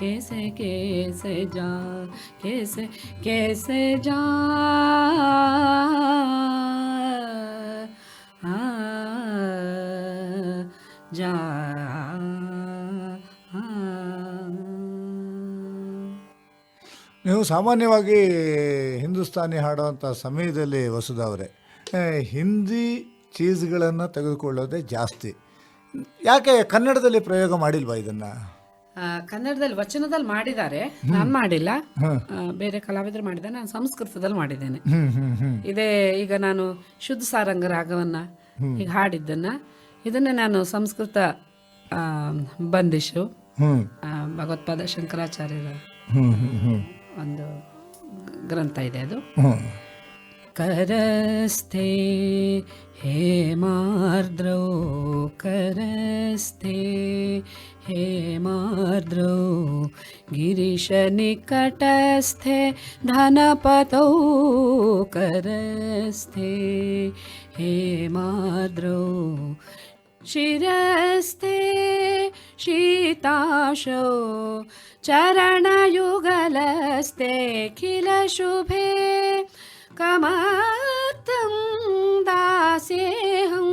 कैसे कैसे जा कैसे कैसे जा आ, ನೀವು ಸಾಮಾನ್ಯವಾಗಿ ಹಿಂದೂಸ್ತಾನಿ ಹಾಡುವಂಥ ಸಮಯದಲ್ಲಿ ವಸುದವರೇ ಹಿಂದಿ ಚೀಸ್ಗಳನ್ನು ತೆಗೆದುಕೊಳ್ಳೋದೇ ಜಾಸ್ತಿ. ಯಾಕೆ ಕನ್ನಡದಲ್ಲಿ ಪ್ರಯೋಗ ಮಾಡಿಲ್ವಾ ಇದನ್ನು? ಕನ್ನಡದಲ್ಲಿ ವಚನದಲ್ಲಿ ಮಾಡಿದ್ದಾರೆ. ನಾನು ಮಾಡಿಲ್ಲ. ಬೇರೆ ಕಲಾವಿದರು ಮಾಡಿದ್ದಾರೆ. ನಾನು ಸಂಸ್ಕೃತದಲ್ಲಿ ಮಾಡಿದ್ದೇನೆ. ಇದೇ ಈಗ ನಾನು ಶುದ್ಧ ಸಾರಂಗ ರಾಗವನ್ನ ಈಗ ಹಾಡಿದ್ದನ್ನ. ಇದನ್ನೇ ನಾನು ಸಂಸ್ಕೃತ ಆ, ಬಂದಿಶು ಹ್ಞೂ ಆ, ಭಗವತ್ಪಾದ ಶಂಕರಾಚಾರ್ಯರ ಹ್ಞೂ ಹ್ಞೂ ಹ್ಞೂ ಒಂದು ಗ್ರಂಥ ಇದೆ ಅದು ಹ್ಞೂ करस्थे हेमार्द्रौ करस्थे हेमार्द्रौ गिरीशनिकटस्थे धनपतौ करस्थे हेमार्द्रौ शिरस्ते शीताशो चरणयुगलस्तेऽखिलशुभे कमर्थं दासेहो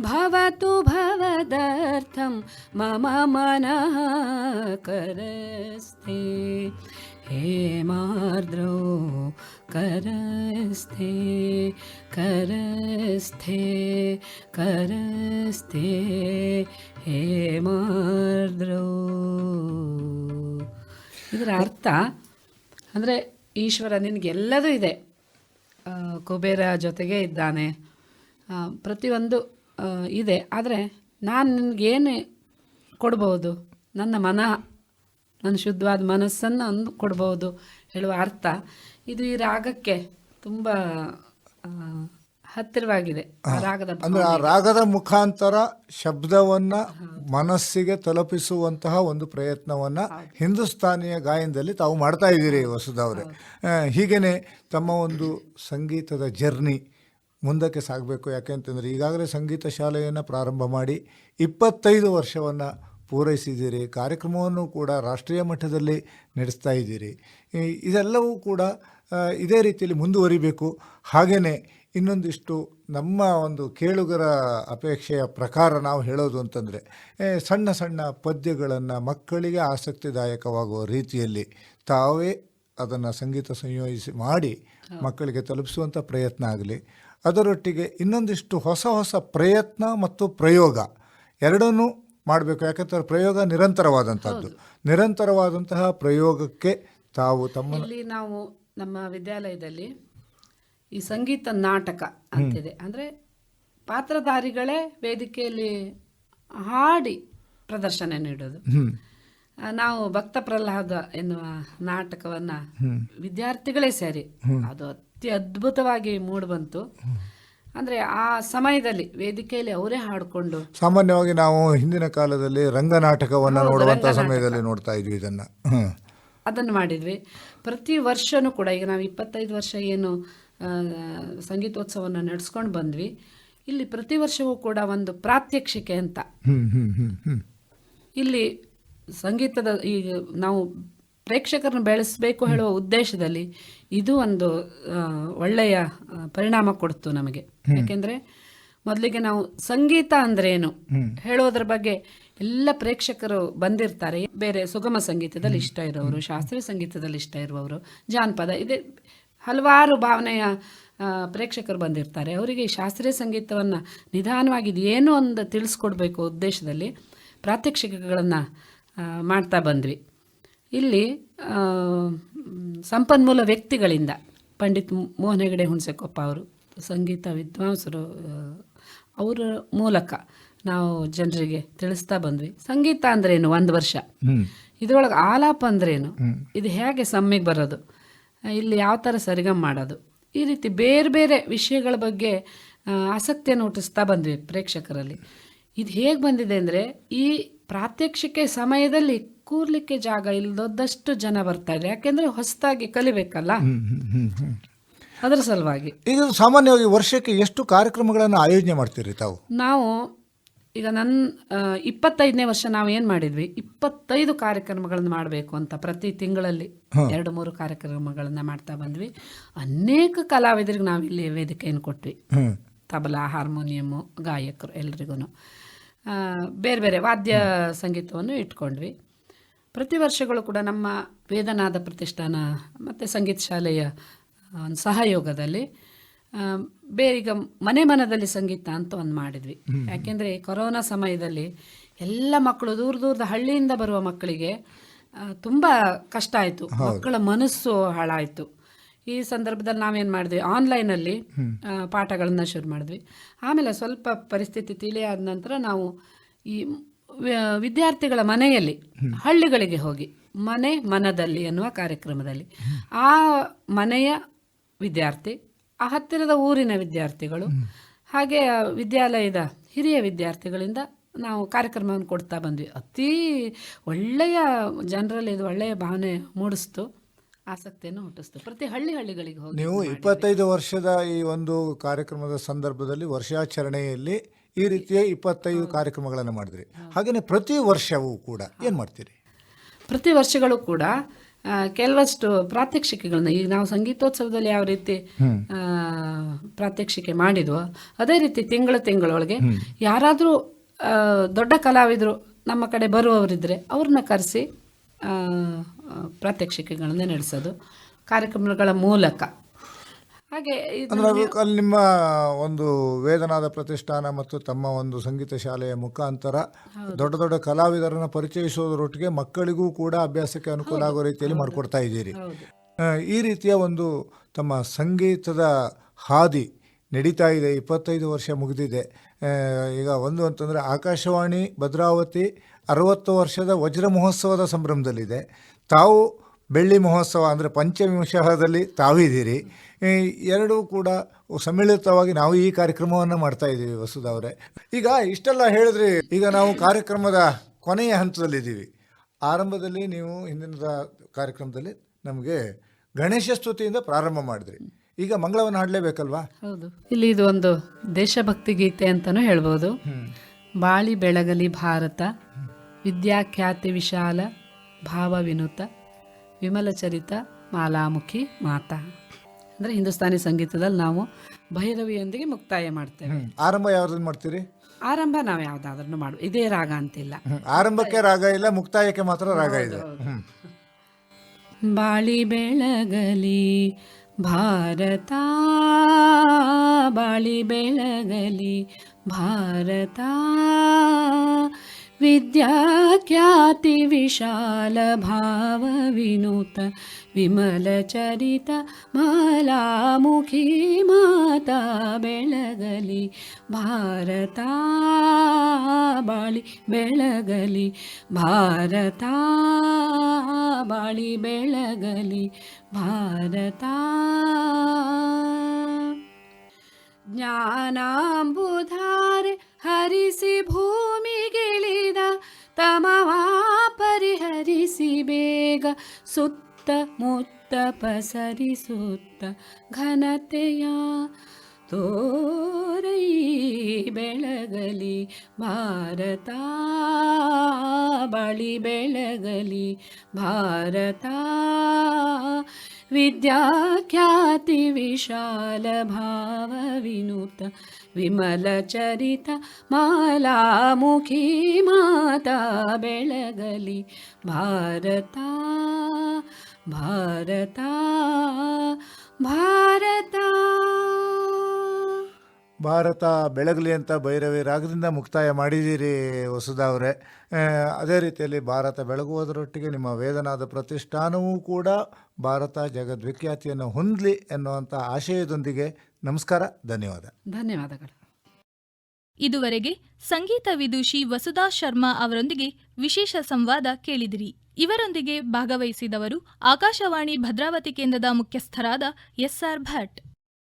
भवतु भवदर्थं मम मनः करस्ते। हे मार्द्रो करस्ते। ಕರಸ್ಥೆ ಕರಸ್ಥೆ ಹೇ ಹೇಮಾರ್ದ್ರೌ ಇದರ ಅರ್ಥ ಅಂದರೆ ಈಶ್ವರ ನಿನಗೆಲ್ಲದೂ ಇದೆ. ಕುಬೇರ ಜೊತೆಗೆ ಇದ್ದಾನೆ. ಪ್ರತಿಯೊಂದು ಇದೆ. ಆದರೆ ನಾನು ನಿನಗೇನು ಕೊಡ್ಬೋದು? ನನ್ನ ಮನ, ನನ್ನ ಶುದ್ಧವಾದ ಮನಸ್ಸನ್ನು ಅಂದು ಕೊಡ್ಬೋದು ಹೇಳುವ ಅರ್ಥ. ಇದು ಈ ರಾಗಕ್ಕೆ ತುಂಬ ಹತ್ತಿರವಾಗಿದೆ. ರಾಗದ ಅಂದ್ರೆ ಆ ರಾಗದ ಮುಖಾಂತರ ಶಬ್ದವನ್ನ ಮನಸ್ಸಿಗೆ ತಲುಪಿಸುವಂತಹ ಒಂದು ಪ್ರಯತ್ನವನ್ನ ಹಿಂದೂಸ್ತಾನಿಯ ಗಾಯನದಲ್ಲಿ ತಾವು ಮಾಡ್ತಾ ಇದ್ದೀರಿ ವಸುದವ್ರೆ. ಹೀಗೇನೆ ತಮ್ಮ ಒಂದು ಸಂಗೀತದ ಜರ್ನಿ ಮುಂದಕ್ಕೆ ಸಾಗಬೇಕು. ಯಾಕೆಂತಂದ್ರೆ ಈಗಾಗಲೇ ಸಂಗೀತ ಶಾಲೆಯನ್ನು ಪ್ರಾರಂಭ ಮಾಡಿ ಇಪ್ಪತ್ತೈದು ವರ್ಷವನ್ನು ಪೂರೈಸಿದ್ದೀರಿ. ಕಾರ್ಯಕ್ರಮವನ್ನು ಕೂಡ ರಾಷ್ಟ್ರೀಯ ಮಟ್ಟದಲ್ಲಿ ನಡೆಸ್ತಾ ಇದ್ದೀರಿ. ಇದೆಲ್ಲವೂ ಕೂಡ ಇದೇ ರೀತಿಯಲ್ಲಿ ಮುಂದುವರಿಬೇಕು. ಹಾಗೆಯೇ ಇನ್ನೊಂದಿಷ್ಟು ನಮ್ಮ ಒಂದು ಕೇಳುಗರ ಅಪೇಕ್ಷೆಯ ಪ್ರಕಾರ ನಾವು ಹೇಳೋದು ಅಂತಂದರೆ ಸಣ್ಣ ಸಣ್ಣ ಪದ್ಯಗಳನ್ನು ಮಕ್ಕಳಿಗೆ ಆಸಕ್ತಿದಾಯಕವಾಗುವ ರೀತಿಯಲ್ಲಿ ತಾವೇ ಅದನ್ನು ಸಂಗೀತ ಸಂಯೋಜಿಸಿ ಮಾಡಿ ಮಕ್ಕಳಿಗೆ ತಲುಪಿಸುವಂಥ ಪ್ರಯತ್ನ ಆಗಲಿ. ಅದರೊಟ್ಟಿಗೆ ಇನ್ನೊಂದಿಷ್ಟು ಹೊಸ ಹೊಸ ಪ್ರಯತ್ನ ಮತ್ತು ಪ್ರಯೋಗ ಎರಡನ್ನೂ ಮಾಡಬೇಕು. ಯಾಕಂದರೆ ಪ್ರಯೋಗ ನಿರಂತರವಾದಂಥದ್ದು ನಿರಂತರವಾದಂತಹ ಪ್ರಯೋಗಕ್ಕೆ ತಾವು ತಮ್ಮಲ್ಲಿ ನಾವು ನಮ್ಮ ವಿದ್ಯಾಲಯದಲ್ಲಿ ಈ ಸಂಗೀತ ನಾಟಕ ಅಂತಿದೆ. ಅಂದರೆ ಪಾತ್ರಧಾರಿಗಳೇ ವೇದಿಕೆಯಲ್ಲಿ ಹಾಡಿ ಪ್ರದರ್ಶನ ನೀಡೋದು. ನಾವು ಭಕ್ತ ಪ್ರಹ್ಲಾದ ಎನ್ನುವ ನಾಟಕವನ್ನ ವಿದ್ಯಾರ್ಥಿಗಳೇ ಸೇರಿ ಅದು ಅತಿ ಅದ್ಭುತವಾಗಿ ಮೂಡಿಬಂತು. ಅಂದ್ರೆ ಆ ಸಮಯದಲ್ಲಿ ವೇದಿಕೆಯಲ್ಲಿ ಅವರೇ ಹಾಡಿಕೊಂಡು ಸಾಮಾನ್ಯವಾಗಿ ನಾವು ಹಿಂದಿನ ಕಾಲದಲ್ಲಿ ರಂಗನಾಟಕವನ್ನು ನೋಡುವಂಥ ಸಮಯದಲ್ಲಿ ನೋಡ್ತಾ ಇದ್ವಿ ಇದನ್ನು. ಅದನ್ನು ಮಾಡಿದ್ವಿ. ಪ್ರತಿ ವರ್ಷನೂ ಕೂಡ ಈಗ ನಾವು ಇಪ್ಪತ್ತೈದು ವರ್ಷ ಏನು ಸಂಗೀತೋತ್ಸವವನ್ನು ನಡೆಸ್ಕೊಂಡು ಬಂದ್ವಿ. ಇಲ್ಲಿ ಪ್ರತಿ ವರ್ಷವೂ ಕೂಡ ಒಂದು ಪ್ರಾತ್ಯಕ್ಷಿಕೆ ಅಂತ. ಇಲ್ಲಿ ಸಂಗೀತದ ಈ ನಾವು ಪ್ರೇಕ್ಷಕರನ್ನು ಬೆಳೆಸಬೇಕು ಹೇಳುವ ಉದ್ದೇಶದಲ್ಲಿ ಇದು ಒಂದು ಒಳ್ಳೆಯ ಪರಿಣಾಮ ಕೊಡ್ತು ನಮಗೆ. ಯಾಕೆಂದ್ರೆ ಮೊದಲಿಗೆ ನಾವು ಸಂಗೀತ ಅಂದ್ರೆ ಏನು ಹೇಳೋದ್ರ ಬಗ್ಗೆ ಎಲ್ಲ ಪ್ರೇಕ್ಷಕರು ಬಂದಿರ್ತಾರೆ. ಬೇರೆ ಸುಗಮ ಸಂಗೀತದಲ್ಲಿ ಇಷ್ಟ ಇರೋರು ಶಾಸ್ತ್ರೀಯ ಸಂಗೀತದಲ್ಲಿ ಇಷ್ಟ ಇರುವವರು ಜಾನಪದ ಇದೆ ಹಲವಾರು ಭಾವನೆಯ ಪ್ರೇಕ್ಷಕರು ಬಂದಿರ್ತಾರೆ. ಅವರಿಗೆ ಶಾಸ್ತ್ರೀಯ ಸಂಗೀತವನ್ನು ನಿಧಾನವಾಗಿ ಏನು ಒಂದು ತಿಳಿಸ್ಕೊಡ್ಬೇಕು ಉದ್ದೇಶದಲ್ಲಿ ಪ್ರಾತ್ಯಕ್ಷಿಕಗಳನ್ನು ಮಾಡ್ತಾ ಬಂದ್ವಿ. ಇಲ್ಲಿ ಸಂಪನ್ಮೂಲ ವ್ಯಕ್ತಿಗಳಿಂದ ಪಂಡಿತ್ ಮೋಹನ್ ಹೆಗಡೆ ಹುಣಸೆಕೊಪ್ಪ ಅವರು ಸಂಗೀತ ವಿದ್ವಾಂಸರು ಅವರ ಮೂಲಕ ನಾವು ಜನರಿಗೆ ತಿಳಿಸ್ತಾ ಬಂದ್ವಿ. ಸಂಗೀತ ಅಂದ್ರೇನು? ಒಂದು ವರ್ಷ. ಇದ್ರೊಳಗೆ ಆಲಾಪ ಅಂದ್ರೇನು? ಇದು ಹೇಗೆ ಸಮ್ಮಿಗೆ ಬರೋದು? ಇಲ್ಲಿ ಯಾವ ಥರ ಸರಿಗಮ್ ಮಾಡೋದು? ಈ ರೀತಿ ಬೇರೆ ಬೇರೆ ವಿಷಯಗಳ ಬಗ್ಗೆ ಆಸಕ್ತಿಯನ್ನು ಹುಟ್ಟಿಸ್ತಾ ಬಂದ್ವಿ ಪ್ರೇಕ್ಷಕರಲ್ಲಿ. ಇದು ಹೇಗೆ ಬಂದಿದೆ ಅಂದರೆ ಈ ಪ್ರಾತ್ಯಕ್ಷಿಕೆ ಸಮಯದಲ್ಲಿ ಕೂರ್ಲಿಕ್ಕೆ ಜಾಗ ಇಲ್ಲದಷ್ಟು ಜನ ಬರ್ತಾರೆ ಯಾಕೆಂದ್ರೆ ಯಾಕೆಂದರೆ ಹೊಸದಾಗಿ ಕಲಿಬೇಕಲ್ಲ? ಅದರ ಸಲುವಾಗಿ. ಇದು ಸಾಮಾನ್ಯವಾಗಿ ವರ್ಷಕ್ಕೆ ಎಷ್ಟು ಕಾರ್ಯಕ್ರಮಗಳನ್ನು ಆಯೋಜನೆ ಮಾಡ್ತೀರಿ ತಾವು? ನಾವು ಈಗ ನನ್ನ ಇಪ್ಪತ್ತೈದನೇ ವರ್ಷ ನಾವು ಏನು ಮಾಡಿದ್ವಿ? ಇಪ್ಪತ್ತೈದು ಕಾರ್ಯಕ್ರಮಗಳನ್ನು ಮಾಡಬೇಕು ಅಂತ ಪ್ರತಿ ತಿಂಗಳಲ್ಲಿ ಎರಡು ಮೂರು ಕಾರ್ಯಕ್ರಮಗಳನ್ನು ಮಾಡ್ತಾ ಬಂದ್ವಿ. ಅನೇಕ ಕಲಾವಿದರಿಗೆ ನಾವು ಇಲ್ಲಿ ವೇದಿಕೆಯನ್ನು ಕೊಟ್ವಿ. ತಬಲಾ ಹಾರ್ಮೋನಿಯಮ್ಮು ಗಾಯಕರು ಎಲ್ರಿಗೂ ಬೇರೆ ಬೇರೆ ವಾದ್ಯ ಸಂಗೀತವನ್ನು ಇಟ್ಕೊಂಡ್ವಿ. ಪ್ರತಿ ವರ್ಷಗಳು ಕೂಡ ನಮ್ಮ ವೇದನಾದ ಪ್ರತಿಷ್ಠಾನ ಮತ್ತು ಸಂಗೀತ ಶಾಲೆಯ ಒಂದು ಸಹಯೋಗದಲ್ಲಿ ಬೇರೆ ಈಗ ಮನೆ ಮನದಲ್ಲಿ ಸಂಗೀತ ಅಂತ ಒಂದು ಮಾಡಿದ್ವಿ. ಯಾಕೆಂದರೆ ಕೊರೋನಾ ಸಮಯದಲ್ಲಿ ಎಲ್ಲ ಮಕ್ಕಳು ದೂರ ದೂರದ ಹಳ್ಳಿಯಿಂದ ಬರುವ ಮಕ್ಕಳಿಗೆ ತುಂಬ ಕಷ್ಟ ಆಯಿತು. ಮಕ್ಕಳ ಮನಸ್ಸು ಹಾಳಾಯಿತು. ಈ ಸಂದರ್ಭದಲ್ಲಿ ನಾವೇನು ಮಾಡಿದ್ವಿ? ಆನ್ಲೈನಲ್ಲಿ ಪಾಠಗಳನ್ನು ಶುರು ಮಾಡಿದ್ವಿ. ಆಮೇಲೆ ಸ್ವಲ್ಪ ಪರಿಸ್ಥಿತಿ ತಿಳಿಯಾದ ನಂತರ ನಾವು ಈ ವಿದ್ಯಾರ್ಥಿಗಳ ಮನೆಯಲ್ಲಿ ಹಳ್ಳಿಗಳಿಗೆ ಹೋಗಿ ಮನೆ ಮನದಲ್ಲಿ ಎನ್ನುವ ಕಾರ್ಯಕ್ರಮದಲ್ಲಿ. ಆ ಮನೆಯ ವಿದ್ಯಾರ್ಥಿ ಆ ಹತ್ತಿರದ ಊರಿನ ವಿದ್ಯಾರ್ಥಿಗಳು ಹಾಗೆ ವಿದ್ಯಾಲಯದ ಹಿರಿಯ ವಿದ್ಯಾರ್ಥಿಗಳಿಂದ ನಾವು ಕಾರ್ಯಕ್ರಮವನ್ನು ಕೊಡ್ತಾ ಬಂದ್ವಿ. ಅತಿ ಒಳ್ಳೆಯ ಜನರಲ್ಲಿ ಇದು ಒಳ್ಳೆಯ ಭಾವನೆ ಮೂಡಿಸ್ತು ಆಸಕ್ತಿಯನ್ನು ಹುಟ್ಟಿಸ್ತು. ಪ್ರತಿ ಹಳ್ಳಿ ಹಳ್ಳಿಗಳಿಗೆ ಹೋಗಿ ನೀವು ಇಪ್ಪತ್ತೈದು ವರ್ಷದ ಈ ಒಂದು ಕಾರ್ಯಕ್ರಮದ ಸಂದರ್ಭದಲ್ಲಿ ವರ್ಷಾಚರಣೆಯಲ್ಲಿ ಈ ರೀತಿಯ ಇಪ್ಪತ್ತೈದು ಕಾರ್ಯಕ್ರಮಗಳನ್ನು ಮಾಡಿದ್ರಿ. ಹಾಗೆಯೇ ಪ್ರತಿ ವರ್ಷವೂ ಕೂಡ ಏನು ಮಾಡ್ತೀರಿ? ಪ್ರತಿ ವರ್ಷಗಳು ಕೂಡ ಕೆಲವಷ್ಟು ಪ್ರಾತ್ಯಕ್ಷಿಕೆಗಳನ್ನ ಈಗ ನಾವು ಸಂಗೀತೋತ್ಸವದಲ್ಲಿ ಯಾವ ರೀತಿ ಪ್ರಾತ್ಯಕ್ಷಿಕೆ ಮಾಡಿದ್ವೋ ಅದೇ ರೀತಿ ತಿಂಗಳ ತಿಂಗಳೊಳಗೆ ಯಾರಾದರೂ ದೊಡ್ಡ ಕಲಾವಿದರು ನಮ್ಮ ಕಡೆ ಬರುವವರಿದ್ದರೆ ಅವ್ರನ್ನ ಕರೆಸಿ ಪ್ರಾತ್ಯಕ್ಷಿಕೆಗಳನ್ನ ನಡೆಸೋದು. ಕಾರ್ಯಕ್ರಮಗಳ ಮೂಲಕ. ಹಾಗೆ ಅಂದ್ರೆ ಅದು ಅಲ್ಲಿ ನಿಮ್ಮ ಒಂದು ವೇದನಾದ ಪ್ರತಿಷ್ಠಾನ ಮತ್ತು ತಮ್ಮ ಒಂದು ಸಂಗೀತ ಶಾಲೆಯ ಮುಖಾಂತರ ದೊಡ್ಡ ದೊಡ್ಡ ಕಲಾವಿದರನ್ನ ಪರಿಚಯಿಸೋದರೊಟ್ಟಿಗೆ ಮಕ್ಕಳಿಗೂ ಕೂಡ ಅಭ್ಯಾಸಕ್ಕೆ ಅನುಕೂಲ ಆಗೋ ರೀತಿಯಲ್ಲಿ ಮಾಡಿಕೊಡ್ತಾ ಇದ್ದೀರಿ. ಈ ರೀತಿಯ ಒಂದು ತಮ್ಮ ಸಂಗೀತದ ಹಾದಿ ನಡೀತಾ ಇದೆ. ಇಪ್ಪತ್ತೈದು ವರ್ಷ ಮುಗಿದಿದೆ. ಈಗ ಒಂದು ಅಂತಂದರೆ ಆಕಾಶವಾಣಿ ಭದ್ರಾವತಿ ಅರವತ್ತು ವರ್ಷದ ವಜ್ರ ಮಹೋತ್ಸವದ ಸಂಭ್ರಮದಲ್ಲಿದೆ. ತಾವು ಬೆಳ್ಳಿ ಮಹೋತ್ಸವ ಅಂದರೆ ಪಂಚವಿಂಶದಲ್ಲಿ ತಾವಿದ್ದೀರಿ ಎರಡೂ ಕೂಡ ಸಮ್ಮಿಳಿತವಾಗಿ ನಾವು ಈ ಕಾರ್ಯಕ್ರಮವನ್ನು ಮಾಡ್ತಾ ಇದ್ದೀವಿ ವಸುದ ಅವರೇ. ಈಗ ಇಷ್ಟೆಲ್ಲ ಹೇಳಿದ್ರಿ ಈಗ ನಾವು ಕಾರ್ಯಕ್ರಮದ ಕೊನೆಯ ಹಂತದಲ್ಲಿದ್ದೀವಿ. ಆರಂಭದಲ್ಲಿ ನೀವು ಹಿಂದಿನ ಕಾರ್ಯಕ್ರಮದಲ್ಲಿ ನಮಗೆ ಗಣೇಶ ಸ್ತುತಿಯಿಂದ ಪ್ರಾರಂಭ ಮಾಡಿದ್ರಿ. ಈಗ ಮಂಗಳವನ್ನು ಹಾಡಲೇಬೇಕಲ್ವಾ? ಹೌದು. ಇಲ್ಲಿ ಇದು ಒಂದು ದೇಶಭಕ್ತಿ ಗೀತೆ ಅಂತಲೂ ಹೇಳ್ಬೋದು. ಬಾಳಿ ಬೆಳಗಲಿ ಭಾರತ ವಿದ್ಯಾಖ್ಯಾತಿ ವಿಶಾಲ ಭಾವ ವಿನುತ ವಿಮಲ ಚರಿತ ಮಾಲಾಮುಖಿ ಮಾತಾ. ಅಂದ್ರೆ ಹಿಂದೂಸ್ತಾನಿ ಸಂಗೀತದಲ್ಲಿ ನಾವು ಭೈರವಿಯೊಂದಿಗೆ ಮುಕ್ತಾಯ ಮಾಡ್ತೇವೆ. ಆರಂಭ ಯಾವ್ದನ್ನು ಮಾಡ್ತೀರಿ? ಆರಂಭ ನಾವು ಯಾವ್ದಾದ್ರೂ ಮಾಡುವ ಇದೇ ರಾಗ ಅಂತಿಲ್ಲ. ಆರಂಭಕ್ಕೆ ರಾಗ ಇಲ್ಲ ಮುಕ್ತಾಯಕ್ಕೆ ಮಾತ್ರ ರಾಗ ಇದೆ. ಬಾಳಿ ಬೆಳಗಲಿ ಭಾರತ ಬಾಳಿ ಬೆಳಗಲಿ ಭಾರತ ವಿದ್ಯಾಖ್ಯಾತಿ ವಿಶಾಲ ಭಾವ ವಿನೂತ ವಿಮಲ ಚರಿತ ಮಾಲಾಮುಖಿ ಮಾತಾ ಬೆಳಗಲಿ ಭಾರತ ಬಾಳಿ ಬೆಳಗಲಿ ಜ್ಞಾನಾಂಬುಧಾರೆ ಹರಿಸಿ ಭೂಮಿಗಿಳಿದ ತಮವಾ ಪರಿಹರಿಸಿ ಬೇಗ ಸುತ್ತ ಮುತ್ತ ಪಸರಿಸುತ್ತ ಘನತೆಯ ತೋರೈ ಬೆಳಗಲಿ ಭಾರತ ಬಳಿ ಬೆಳಗಲಿ ಭಾರತ विद्याख्यातिविशालभावविनुत विमलचरित मालामुखी माता बेळगलि। भारता भारता भारता। ಭಾರತ ಬೆಳಗಲಿ ಅಂತ ಭೈರವಿ ರಾಗದಿಂದ ಮುಕ್ತಾಯ ಮಾಡಿದ್ದೀರಿ ವಸುಧಾ ಅವರೇ. ಅದೇ ರೀತಿಯಲ್ಲಿ ಭಾರತ ಬೆಳಗುವುದರೊಟ್ಟಿಗೆ ನಿಮ್ಮ ವೇದನಾದ ಪ್ರತಿಷ್ಠಾನವೂ ಕೂಡ ಭಾರತ ಜಗದ್ವಿಖ್ಯಾತಿಯನ್ನು ಹೊಂದಲಿ ಎನ್ನುವಂಥ ಆಶಯದೊಂದಿಗೆ ನಮಸ್ಕಾರ, ಧನ್ಯವಾದ. ಧನ್ಯವಾದಗಳು. ಇದುವರೆಗೆ ಸಂಗೀತ ವಿದುಷಿ ವಸುಧಾ ಶರ್ಮಾ ಅವರೊಂದಿಗೆ ವಿಶೇಷ ಸಂವಾದ ಕೇಳಿದಿರಿ. ಇವರೊಂದಿಗೆ ಭಾಗವಹಿಸಿದವರು ಆಕಾಶವಾಣಿ ಭದ್ರಾವತಿ ಕೇಂದ್ರದ ಮುಖ್ಯಸ್ಥರಾದ ಎಸ್ಆರ್ ಭಟ್.